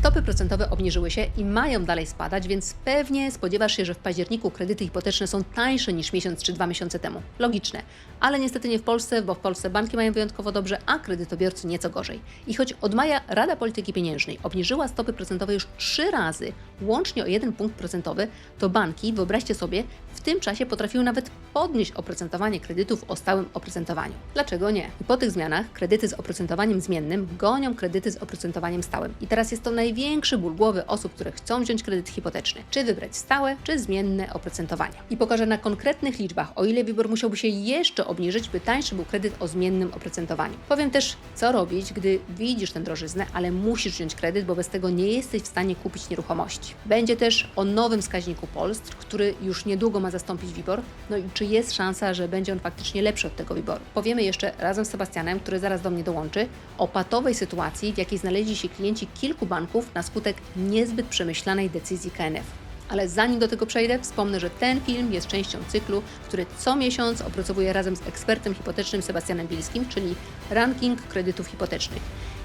Stopy procentowe obniżyły się i mają dalej spadać, więc pewnie spodziewasz się, że w październiku kredyty hipoteczne są tańsze niż miesiąc czy dwa miesiące temu. Logiczne. Ale niestety nie w Polsce, bo w Polsce banki mają wyjątkowo dobrze, a kredytobiorcy nieco gorzej. I choć od maja Rada Polityki Pieniężnej obniżyła stopy procentowe już trzy razy, łącznie o jeden punkt procentowy, to banki, wyobraźcie sobie, w tym czasie potrafiły nawet podnieść oprocentowanie kredytów o stałym oprocentowaniu. Dlaczego nie? Po tych zmianach kredyty z oprocentowaniem zmiennym gonią kredyty z oprocentowaniem stałym. I teraz jest to największy ból głowy osób, które chcą wziąć kredyt hipoteczny. Czy wybrać stałe, czy zmienne oprocentowanie. I pokażę na konkretnych liczbach, o ile WIBOR musiałby się jeszcze obniżyć, by tańszy był kredyt o zmiennym oprocentowaniu. Powiem też, co robić, gdy widzisz tę drożyznę, ale musisz wziąć kredyt, bo bez tego nie jesteś w stanie kupić nieruchomości. Będzie też o nowym wskaźniku Polstr, który już niedługo ma zastąpić WIBOR, no i czy jest szansa, że będzie on faktycznie lepszy od tego WIBORu. Powiemy jeszcze razem z Sebastianem, który zaraz do mnie dołączy, o patowej sytuacji, w jakiej znaleźli się klienci kilku banków na skutek niezbyt przemyślanej decyzji KNF. Ale zanim do tego przejdę, wspomnę, że ten film jest częścią cyklu, który co miesiąc opracowuję razem z ekspertem hipotecznym Sebastianem Bilskim, czyli ranking kredytów hipotecznych.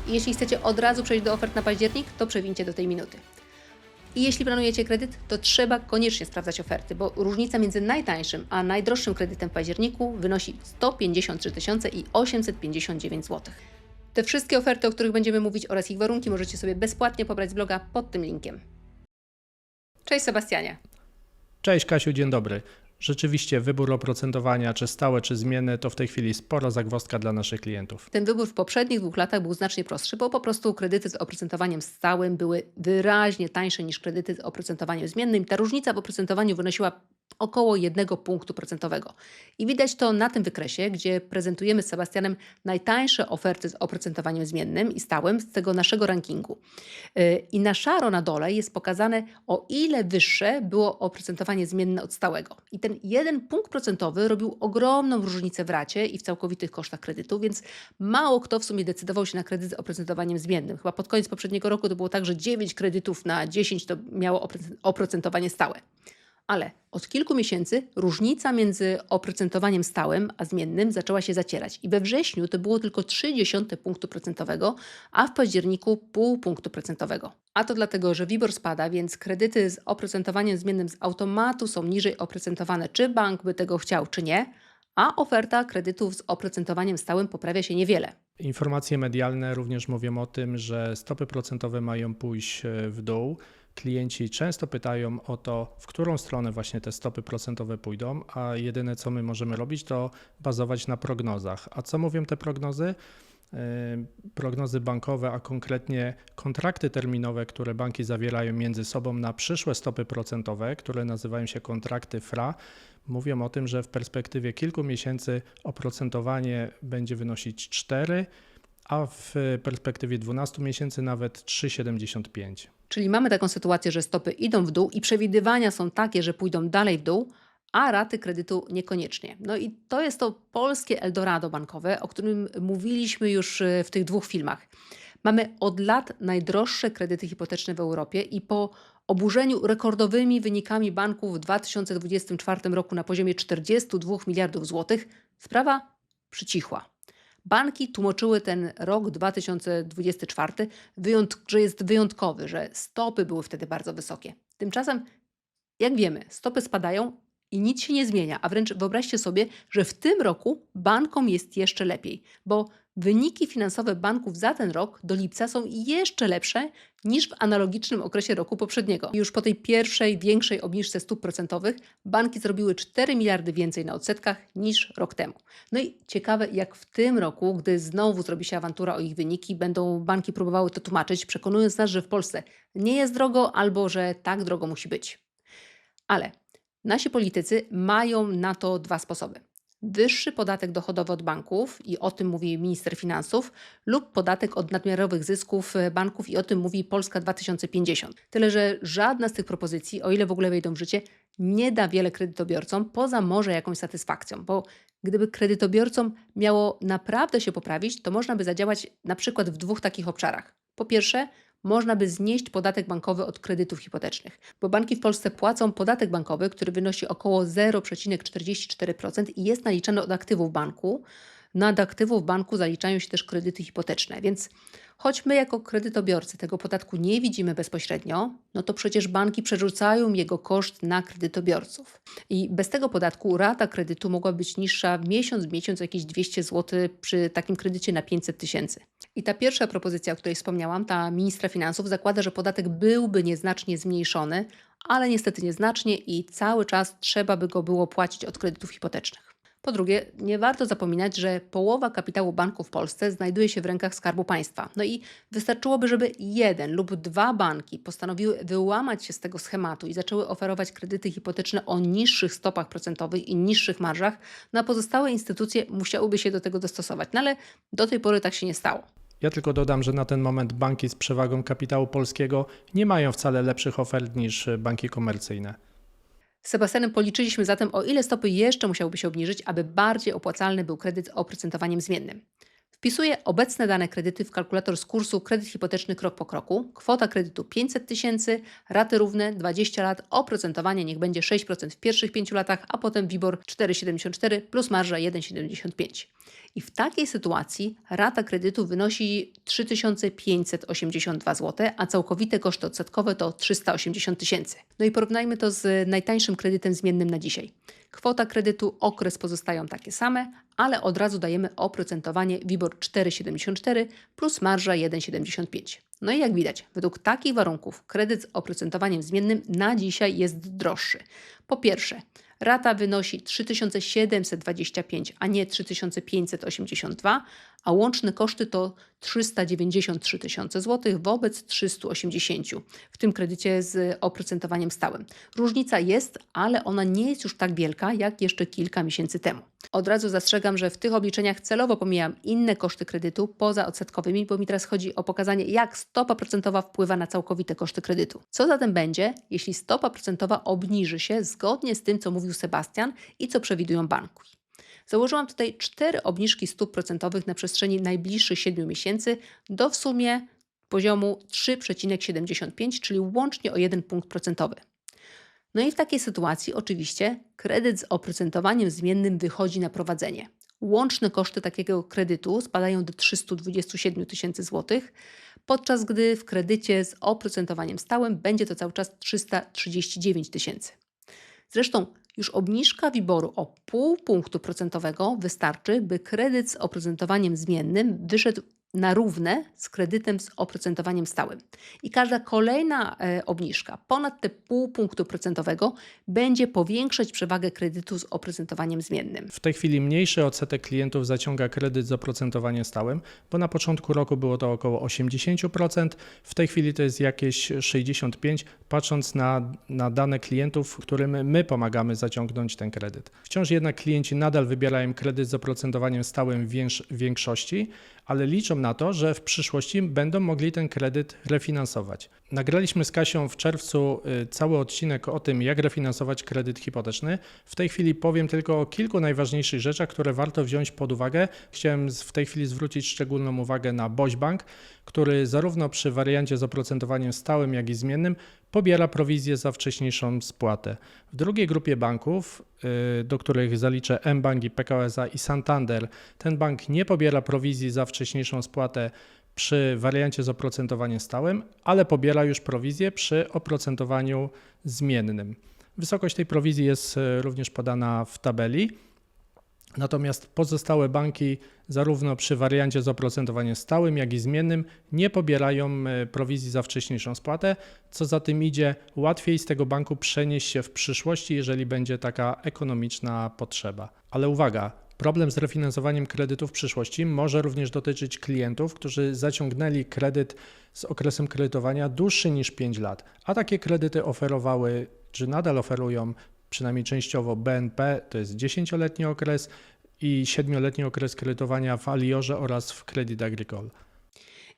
I jeśli chcecie od razu przejść do ofert na październik, to przewincie do tej minuty. I jeśli planujecie kredyt, to trzeba koniecznie sprawdzać oferty, bo różnica między najtańszym a najdroższym kredytem w październiku wynosi 153 tysiące i 859 zł. Te wszystkie oferty, o których będziemy mówić oraz ich warunki możecie sobie bezpłatnie pobrać z bloga pod tym linkiem. Cześć Sebastianie. Cześć Kasiu, dzień dobry. Rzeczywiście wybór oprocentowania, czy stałe, czy zmienne, to w tej chwili spora zagwozdka dla naszych klientów. Ten wybór w poprzednich dwóch latach był znacznie prostszy, bo po prostu kredyty z oprocentowaniem stałym były wyraźnie tańsze niż kredyty z oprocentowaniem zmiennym. Ta różnica w oprocentowaniu wynosiła około jednego punktu procentowego. I widać to na tym wykresie, gdzie prezentujemy z Sebastianem najtańsze oferty z oprocentowaniem zmiennym i stałym z tego naszego rankingu. Yy, I na szaro na dole jest pokazane, o ile wyższe było oprocentowanie zmienne od stałego. I ten jeden punkt procentowy robił ogromną różnicę w racie i w całkowitych kosztach kredytu, więc mało kto w sumie decydował się na kredyt z oprocentowaniem zmiennym. Chyba pod koniec poprzedniego roku to było tak, że 9 kredytów na 10 to miało oprocentowanie stałe. Ale od kilku miesięcy różnica między oprocentowaniem stałym a zmiennym zaczęła się zacierać i we wrześniu to było tylko 0,3 punktu procentowego, a w październiku pół punktu procentowego. A to dlatego, że WIBOR spada, więc kredyty z oprocentowaniem zmiennym z automatu są niżej oprocentowane, czy bank by tego chciał, czy nie, a oferta kredytów z oprocentowaniem stałym poprawia się niewiele. Informacje medialne również mówią o tym, że stopy procentowe mają pójść e, w dół. Klienci często pytają o to, w którą stronę właśnie te stopy procentowe pójdą, a jedyne co my możemy robić, to bazować na prognozach. A co mówią te prognozy? prognozy bankowe, a konkretnie kontrakty terminowe, które banki zawierają między sobą na przyszłe stopy procentowe, które nazywają się kontrakty FRA, mówią o tym, że w perspektywie kilku miesięcy oprocentowanie będzie wynosić 4, a w perspektywie 12 miesięcy nawet 3,75. Czyli mamy taką sytuację, że stopy idą w dół i przewidywania są takie, że pójdą dalej w dół, a raty kredytu niekoniecznie. No i to jest to polskie Eldorado bankowe, o którym mówiliśmy już e, w tych dwóch filmach. Mamy od lat najdroższe kredyty hipoteczne w Europie i po oburzeniu rekordowymi wynikami banków w 2024 roku na poziomie 42 miliardów złotych, sprawa przycichła. Banki tłumaczyły ten rok 2024, że jest wyjątkowy, że stopy były wtedy bardzo wysokie. Tymczasem, jak wiemy, stopy spadają, i nic się nie zmienia, a wręcz wyobraźcie sobie, że w tym roku bankom jest jeszcze lepiej, bo wyniki finansowe banków za ten rok do lipca są jeszcze lepsze niż w analogicznym okresie roku poprzedniego. Już po tej pierwszej, większej obniżce stóp procentowych banki zrobiły 4 miliardy więcej na odsetkach niż rok temu. No i ciekawe, jak w tym roku, gdy znowu zrobi się awantura o ich wyniki, będą banki próbowały to tłumaczyć, przekonując nas, że w Polsce nie jest drogo albo że tak drogo musi być. Ale Nasi politycy mają na to dwa sposoby. Wyższy podatek dochodowy od banków, i o tym mówi minister finansów, lub podatek od nadmiarowych zysków e, banków, i o tym mówi Polska 2050. Tyle, że żadna z tych propozycji, o ile w ogóle wejdą w życie, nie da wiele kredytobiorcom, poza może jakąś satysfakcją, bo gdyby kredytobiorcom miało naprawdę się poprawić, to można by zadziałać na przykład w dwóch takich obszarach. Po pierwsze, można by znieść podatek bankowy od kredytów hipotecznych, bo banki w Polsce płacą podatek bankowy, który wynosi około 0,44% i jest naliczany od aktywów banku. Nad aktywów banku zaliczają się też kredyty hipoteczne, więc choć my jako kredytobiorcy tego podatku nie widzimy bezpośrednio, no to przecież banki przerzucają jego koszt na kredytobiorców. I bez tego podatku rata kredytu mogła być niższa miesiąc w miesiąc jakieś 200 zł przy takim kredycie na 500 tysięcy. I ta pierwsza propozycja, o której wspomniałam, ta ministra finansów, zakłada, że podatek byłby nieznacznie zmniejszony, ale niestety nieznacznie i cały czas trzeba by go było płacić od kredytów hipotecznych. Po drugie, nie warto zapominać, że połowa kapitału banku w Polsce znajduje się w rękach Skarbu Państwa. No i wystarczyłoby, żeby jeden lub dwa banki postanowiły wyłamać się z tego schematu i zaczęły oferować kredyty hipoteczne o niższych stopach procentowych i niższych marżach, no a pozostałe instytucje musiałyby się do tego dostosować. No ale do tej pory tak się nie stało. Ja tylko dodam, że na ten moment banki z przewagą kapitału polskiego nie mają wcale lepszych ofert niż banki komercyjne. Sebastianem policzyliśmy zatem, o ile stopy jeszcze musiałyby się obniżyć, aby bardziej opłacalny był kredyt z oprocentowaniem zmiennym. Wpisuję obecne dane kredyty w kalkulator z kursu kredyt hipoteczny krok po kroku. Kwota kredytu 500 tysięcy, raty równe 20 lat, oprocentowanie niech będzie 6% w pierwszych 5 latach, a potem WIBOR 4,74 plus marża 1,75. I w takiej sytuacji rata kredytu wynosi 3582 zł, a całkowite koszty odsetkowe to 380 tysięcy. No i porównajmy to z najtańszym kredytem zmiennym na dzisiaj. Kwota kredytu, okres pozostają takie same, ale od razu dajemy oprocentowanie WIBOR 4,74 plus marża 1,75. No i jak widać, według takich warunków kredyt z oprocentowaniem zmiennym na dzisiaj jest droższy. Po pierwsze, rata wynosi 3725, a nie 3582, a łączne koszty to 393 tysiące złotych wobec 380 w tym kredycie z oprocentowaniem stałym. Różnica jest, ale ona nie jest już tak wielka jak jeszcze kilka miesięcy temu. Od razu zastrzegam, że w tych obliczeniach celowo pomijam inne koszty kredytu poza odsetkowymi, bo mi teraz chodzi o pokazanie, jak stopa procentowa wpływa na całkowite koszty kredytu. Co zatem będzie, jeśli stopa procentowa obniży się zgodnie z tym, co mówił Sebastian i co przewidują banki? Założyłam tutaj cztery obniżki stóp procentowych na przestrzeni najbliższych 7 miesięcy do w sumie poziomu 3,75, czyli łącznie o 1 punkt procentowy. No i w takiej sytuacji oczywiście kredyt z oprocentowaniem zmiennym wychodzi na prowadzenie. Łączne koszty takiego kredytu spadają do 327 tysięcy złotych, podczas gdy w kredycie z oprocentowaniem stałym będzie to cały czas 339 tysięcy. Zresztą już obniżka WIBOR-u o pół punktu procentowego wystarczy, by kredyt z oprocentowaniem zmiennym wyszedł na równe z kredytem z oprocentowaniem stałym. I każda kolejna e, obniżka ponad te pół punktu procentowego będzie powiększać przewagę kredytu z oprocentowaniem zmiennym. W tej chwili mniejszy odsetek klientów zaciąga kredyt z oprocentowaniem stałym, bo na początku roku było to około 80%, w tej chwili to jest jakieś 65%, patrząc na, na dane klientów, którym my pomagamy zaciągnąć ten kredyt. Wciąż jednak klienci nadal wybierają kredyt z oprocentowaniem stałym w większ- w większości, ale liczą na to, że w przyszłości będą mogli ten kredyt refinansować. Nagraliśmy z Kasią w czerwcu y, cały odcinek o tym, jak refinansować kredyt hipoteczny. W tej chwili powiem tylko o kilku najważniejszych rzeczach, które warto wziąć pod uwagę. Chciałem w tej chwili zwrócić szczególną uwagę na Boś Bank, który zarówno przy wariancie z oprocentowaniem stałym, jak i zmiennym pobiera prowizję za wcześniejszą spłatę. W drugiej grupie banków, y, do których zaliczę mBank i PKO i Santander, ten bank nie pobiera prowizji za wcześniejszą spłatę przy wariancie z oprocentowaniem stałym, ale pobiera już prowizję przy oprocentowaniu zmiennym. Wysokość tej prowizji jest y, również podana w tabeli. Natomiast pozostałe banki, zarówno przy wariancie z oprocentowaniem stałym, jak i zmiennym, nie pobierają e, prowizji za wcześniejszą spłatę. Co za tym idzie, łatwiej z tego banku przenieść się w przyszłości, jeżeli będzie taka ekonomiczna potrzeba. Ale uwaga, problem z refinansowaniem kredytu w przyszłości może również dotyczyć klientów, którzy zaciągnęli kredyt z okresem kredytowania dłuższy niż 5 lat, a takie kredyty oferowały, czy nadal oferują przynajmniej częściowo BNP, to jest 10-letni okres i 7-letni okres kredytowania w Aliorze oraz w Credit Agricole.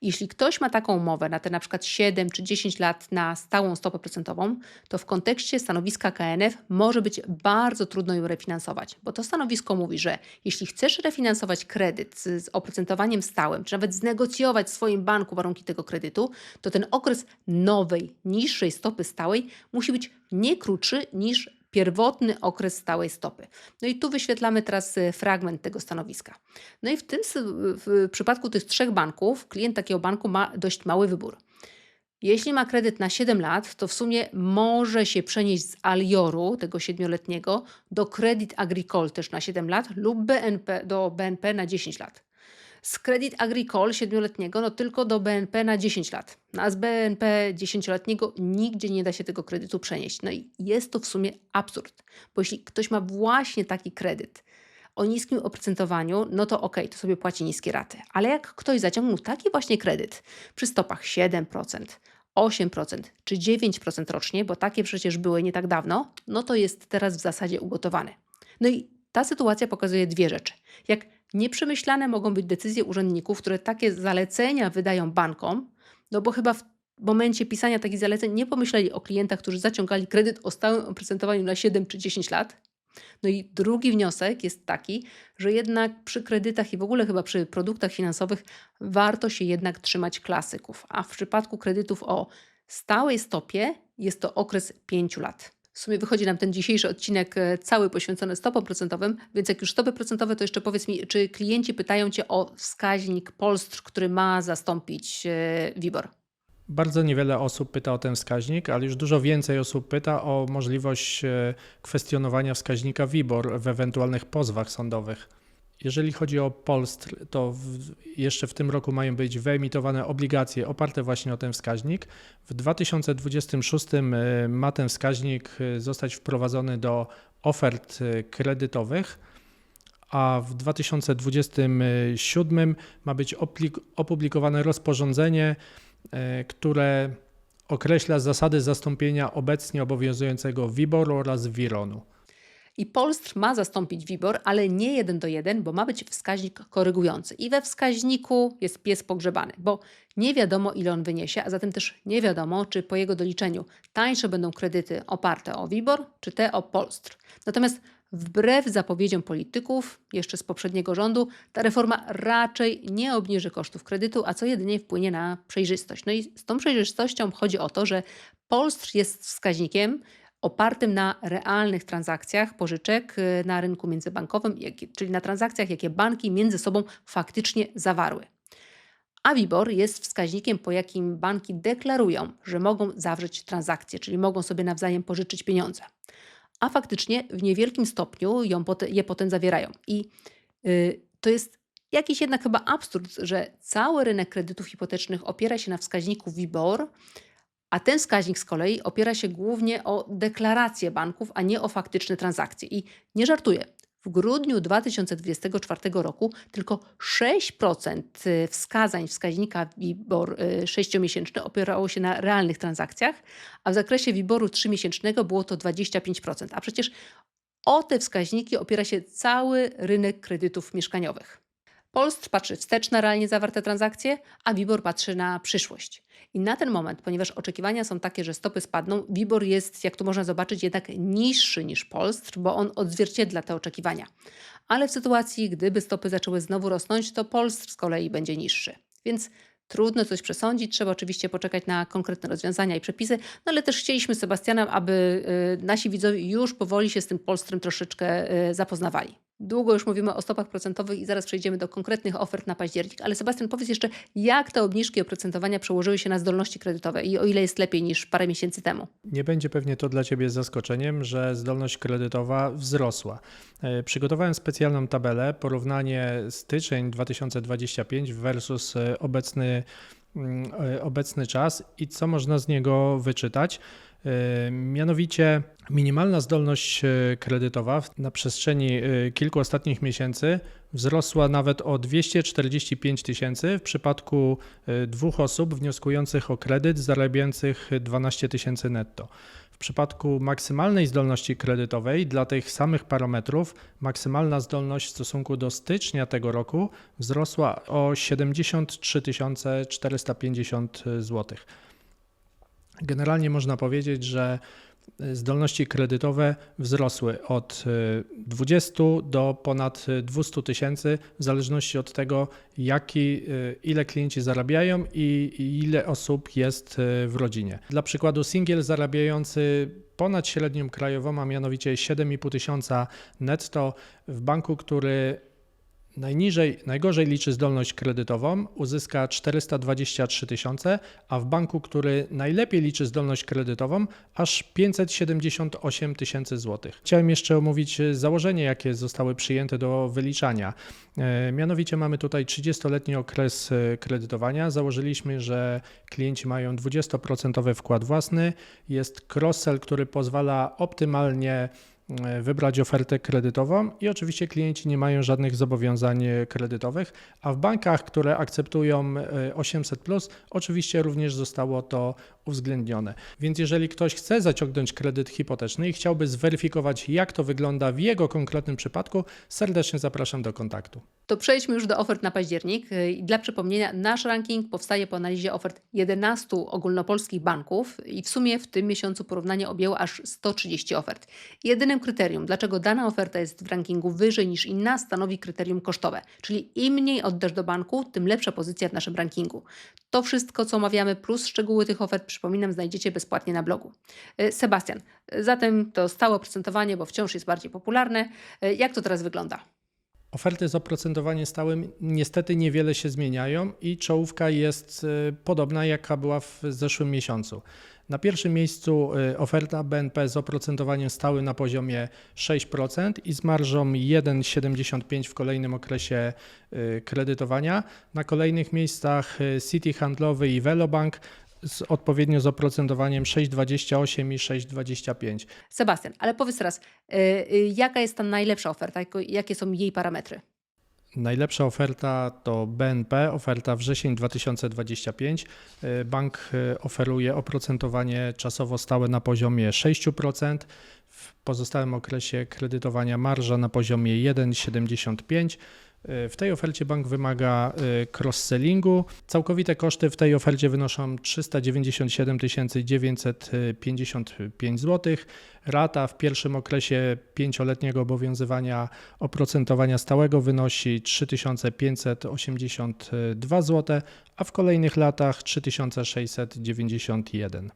Jeśli ktoś ma taką umowę na te na przykład 7 czy 10 lat na stałą stopę procentową, to w kontekście stanowiska KNF może być bardzo trudno ją refinansować, bo to stanowisko mówi, że jeśli chcesz refinansować kredyt z, z oprocentowaniem stałym, czy nawet znegocjować w swoim banku warunki tego kredytu, to ten okres nowej, niższej stopy stałej musi być nie krótszy niż pierwotny okres stałej stopy. No i tu wyświetlamy teraz y, fragment tego stanowiska. No i w tym w przypadku tych trzech banków, klient takiego banku ma dość mały wybór. Jeśli ma kredyt na 7 lat, to w sumie może się przenieść z Alioru, tego siedmioletniego, do Credit Agricole też na 7 lat lub BNP, do BNP na 10 lat. Z Credit Agricole siedmioletniego no tylko do BNP na 10 lat. No a z BNP 10-letniego nigdzie nie da się tego kredytu przenieść. No i jest to w sumie absurd, bo jeśli ktoś ma właśnie taki kredyt o niskim oprocentowaniu, no to okej, to sobie płaci niskie raty. Ale jak ktoś zaciągnął taki właśnie kredyt przy stopach 7%, 8% czy 9% rocznie, bo takie przecież były nie tak dawno, no to jest teraz w zasadzie ugotowany. No i ta sytuacja pokazuje dwie rzeczy. Jak nieprzemyślane mogą być decyzje urzędników, które takie zalecenia wydają bankom, no bo chyba w momencie pisania takich zaleceń nie pomyśleli o klientach, którzy zaciągali kredyt o stałym oprocentowaniu na 7 czy 10 lat. No i drugi wniosek jest taki, że jednak przy kredytach i w ogóle chyba przy produktach finansowych warto się jednak trzymać klasyków, a w przypadku kredytów o stałej stopie jest to okres 5 lat. W sumie wychodzi nam ten dzisiejszy odcinek e, cały poświęcony stopom procentowym, więc jak już stopy procentowe, to jeszcze powiedz mi, czy klienci pytają Cię o wskaźnik Polstr, który ma zastąpić e, WIBOR? Bardzo niewiele osób pyta o ten wskaźnik, ale już dużo więcej osób pyta o możliwość e, kwestionowania wskaźnika WIBOR w ewentualnych pozwach sądowych. Jeżeli chodzi o Polstr, to w, jeszcze w tym roku mają być wyemitowane obligacje oparte właśnie o ten wskaźnik. W 2026 e, ma ten wskaźnik e, zostać wprowadzony do ofert e, kredytowych, a w 2027 ma być opublikowane rozporządzenie, które określa zasady zastąpienia obecnie obowiązującego WIBOR oraz WIRON-u. I Polstr ma zastąpić WIBOR, ale nie jeden do jeden, bo ma być wskaźnik korygujący. I we wskaźniku jest pies pogrzebany, bo nie wiadomo, ile on wyniesie, a zatem też nie wiadomo, czy po jego doliczeniu tańsze będą kredyty oparte o WIBOR, czy te o Polstr. Natomiast wbrew zapowiedziom polityków, jeszcze z poprzedniego rządu, ta reforma raczej nie obniży kosztów kredytu, a co jedynie wpłynie na przejrzystość. No i z tą przejrzystością chodzi o to, że Polstr jest wskaźnikiem, opartym na realnych transakcjach pożyczek y, na rynku międzybankowym, czyli na transakcjach, jakie banki między sobą faktycznie zawarły. A WIBOR jest wskaźnikiem, po jakim banki deklarują, że mogą zawrzeć transakcje, czyli mogą sobie nawzajem pożyczyć pieniądze. A faktycznie w niewielkim stopniu je potem zawierają. I y, to jest jakiś jednak chyba absurd, że cały rynek kredytów hipotecznych opiera się na wskaźniku WIBOR, a ten wskaźnik z kolei opiera się głównie o deklaracje banków, a nie o faktyczne transakcje. I nie żartuję. W grudniu 2024 roku tylko 6% wskazań wskaźnika WIBOR y, 6-miesięczny opierało się na realnych transakcjach, a w zakresie WIBORu 3-miesięcznego było to 25%. A przecież o te wskaźniki opiera się cały rynek kredytów mieszkaniowych. Polstr patrzy wstecz na realnie zawarte transakcje, a WIBOR patrzy na przyszłość. I na ten moment, ponieważ oczekiwania są takie, że stopy spadną, WIBOR jest, jak tu można zobaczyć, jednak niższy niż Polstr, bo on odzwierciedla te oczekiwania. Ale w sytuacji, gdyby stopy zaczęły znowu rosnąć, to Polstr z kolei będzie niższy. Więc trudno coś przesądzić, trzeba oczywiście poczekać na konkretne rozwiązania i przepisy, no ale też chcieliśmy z Sebastianem, aby y, nasi widzowie już powoli się z tym Polstrem troszeczkę y, zapoznawali. Długo już mówimy o stopach procentowych i zaraz przejdziemy do konkretnych ofert na październik, ale Sebastian, powiedz jeszcze, jak te obniżki oprocentowania przełożyły się na zdolności kredytowe i o ile jest lepiej niż parę miesięcy temu? Nie będzie pewnie to dla Ciebie zaskoczeniem, że zdolność kredytowa wzrosła. E, Przygotowałem specjalną tabelę, porównanie styczeń 2025 versus e, obecny, mm, e, obecny czas i co można z niego wyczytać. E, Mianowicie minimalna zdolność e, kredytowa na przestrzeni e, kilku ostatnich miesięcy wzrosła nawet o 245 tysięcy w przypadku dwóch osób wnioskujących o kredyt zarabiających 12 tysięcy netto. W przypadku maksymalnej zdolności kredytowej dla tych samych parametrów maksymalna zdolność w stosunku do stycznia tego roku wzrosła o 73 450 zł. Generalnie można powiedzieć, że zdolności kredytowe wzrosły od y, 20 do ponad y, 200 tysięcy, w zależności od tego, jaki, y, ile klienci zarabiają i ile osób jest w rodzinie. Dla przykładu, singiel zarabiający ponad średnią krajową, a mianowicie 7,5 tysiąca netto w banku, który najniżej, najgorzej liczy zdolność kredytową, uzyska 423 tysiące, a w banku, który najlepiej liczy zdolność kredytową, aż 578 tysięcy złotych. Chciałem jeszcze omówić e, założenie, jakie zostały przyjęte do wyliczania. E, Mianowicie mamy tutaj 30-letni okres e, kredytowania. Założyliśmy, że klienci mają 20% wkład własny. Jest cross-sell, który pozwala optymalnie wybrać ofertę kredytową i oczywiście klienci nie mają żadnych zobowiązań e, kredytowych, a w bankach, które akceptują e, 800, oczywiście również zostało to uwzględnione. Więc jeżeli ktoś chce zaciągnąć kredyt hipoteczny i chciałby zweryfikować, jak to wygląda w jego konkretnym przypadku, serdecznie zapraszam do kontaktu. To przejdźmy już do ofert na październik. I Dla przypomnienia, nasz ranking powstaje po analizie ofert 11 ogólnopolskich banków i w sumie w tym miesiącu porównanie objęło aż 130 ofert. Jedynym kryterium, dlaczego dana oferta jest w rankingu wyżej niż inna, stanowi kryterium kosztowe, czyli im mniej oddasz do banku, tym lepsza pozycja w naszym rankingu. To wszystko, co omawiamy, plus szczegóły tych ofert, przypominam, znajdziecie bezpłatnie na blogu. Y, Sebastian, y, zatem to stałe oprocentowanie, bo wciąż jest bardziej popularne. Y, Jak to teraz wygląda? Oferty z oprocentowaniem stałym niestety niewiele się zmieniają i czołówka jest podobna jaka była w zeszłym miesiącu. Na pierwszym miejscu y, oferta BNP z oprocentowaniem stałym na poziomie 6% i z marżą 1,75 w kolejnym okresie y, kredytowania. Na kolejnych miejscach y, City Handlowy i Velobank z odpowiednio z oprocentowaniem 6,28 i 6,25. Sebastian, ale powiedz teraz, y, y, jaka jest ta najlepsza oferta, jakie są jej parametry? Najlepsza oferta to BNP, oferta wrzesień 2025. Y, Bank y, oferuje oprocentowanie czasowo stałe na poziomie 6%. W pozostałym okresie kredytowania marża na poziomie 1,75%. W tej ofercie bank wymaga y, cross-sellingu. Całkowite koszty w tej ofercie wynoszą 397 955 zł. Rata w pierwszym okresie pięcioletniego obowiązywania oprocentowania stałego wynosi 3582 zł, a w kolejnych latach 3691.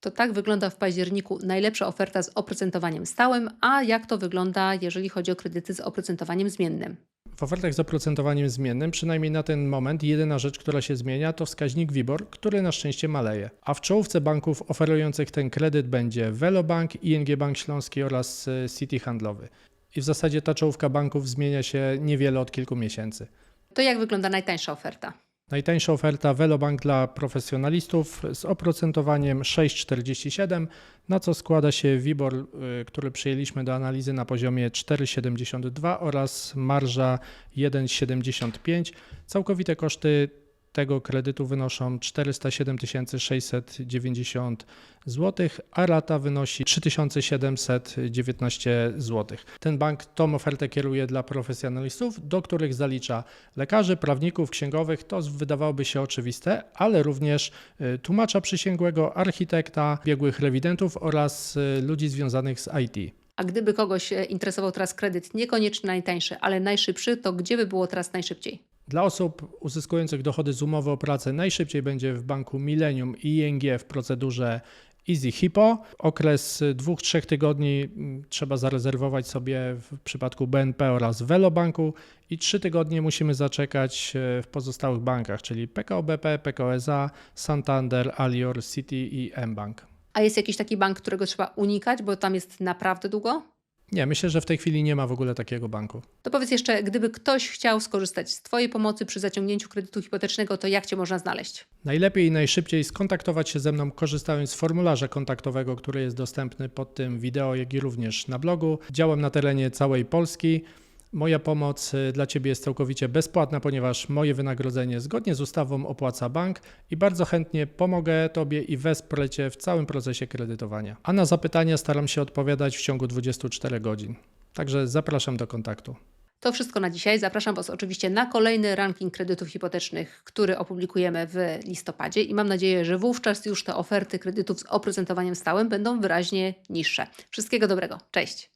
To tak wygląda w październiku najlepsza oferta z oprocentowaniem stałym, a jak to wygląda, jeżeli chodzi o kredyty z oprocentowaniem zmiennym? W ofertach z oprocentowaniem zmiennym, przynajmniej na ten moment, jedyna rzecz, która się zmienia, to wskaźnik WIBOR, który na szczęście maleje. A w czołówce banków oferujących ten kredyt będzie Velobank, ING Bank Śląski oraz e, City Handlowy. I w zasadzie ta czołówka banków zmienia się niewiele od kilku miesięcy. To jak wygląda najtańsza oferta? Najtańsza oferta Velobank dla profesjonalistów z oprocentowaniem 6,47, na co składa się WIBOR, y, który przyjęliśmy do analizy na poziomie 4,72 oraz marża 1,75. Całkowite koszty tego kredytu wynoszą 407 690 zł, a rata wynosi 3719 zł. Ten bank tą ofertę kieruje dla profesjonalistów, do których zalicza lekarzy, prawników, księgowych. To wydawałoby się oczywiste, ale również y, tłumacza przysięgłego, architekta, biegłych rewidentów oraz y, ludzi związanych z IT. A gdyby kogoś e, interesował teraz kredyt niekoniecznie najtańszy, ale najszybszy, to gdzie by było teraz najszybciej? Dla osób uzyskujących dochody z umowy o pracę najszybciej będzie w banku Millennium i ING w procedurze Easy Hippo. Okres 2-3 tygodni mm, trzeba zarezerwować sobie w przypadku BNP oraz Velobanku i 3 tygodnie musimy zaczekać e, w pozostałych bankach, czyli PKO BP, PKO SA, Santander, Alior, City i mBank. A jest jakiś taki bank, którego trzeba unikać, bo tam jest naprawdę długo? Nie, myślę, że w tej chwili nie ma w ogóle takiego banku. To powiedz jeszcze, gdyby ktoś chciał skorzystać z Twojej pomocy przy zaciągnięciu kredytu hipotecznego, to jak Cię można znaleźć? Najlepiej i najszybciej skontaktować się ze mną korzystając z formularza kontaktowego, który jest dostępny pod tym wideo, jak i również na blogu. Działam na terenie całej Polski. Moja pomoc y, dla Ciebie jest całkowicie bezpłatna, ponieważ moje wynagrodzenie zgodnie z ustawą opłaca bank i bardzo chętnie pomogę Tobie i wesprę Cię w całym procesie kredytowania. A na zapytania staram się odpowiadać w ciągu 24 godzin. Także zapraszam do kontaktu. To wszystko na dzisiaj. Zapraszam Was oczywiście na kolejny ranking kredytów hipotecznych, który opublikujemy w listopadzie i mam nadzieję, że wówczas już te oferty kredytów z oprocentowaniem stałym będą wyraźnie niższe. Wszystkiego dobrego. Cześć!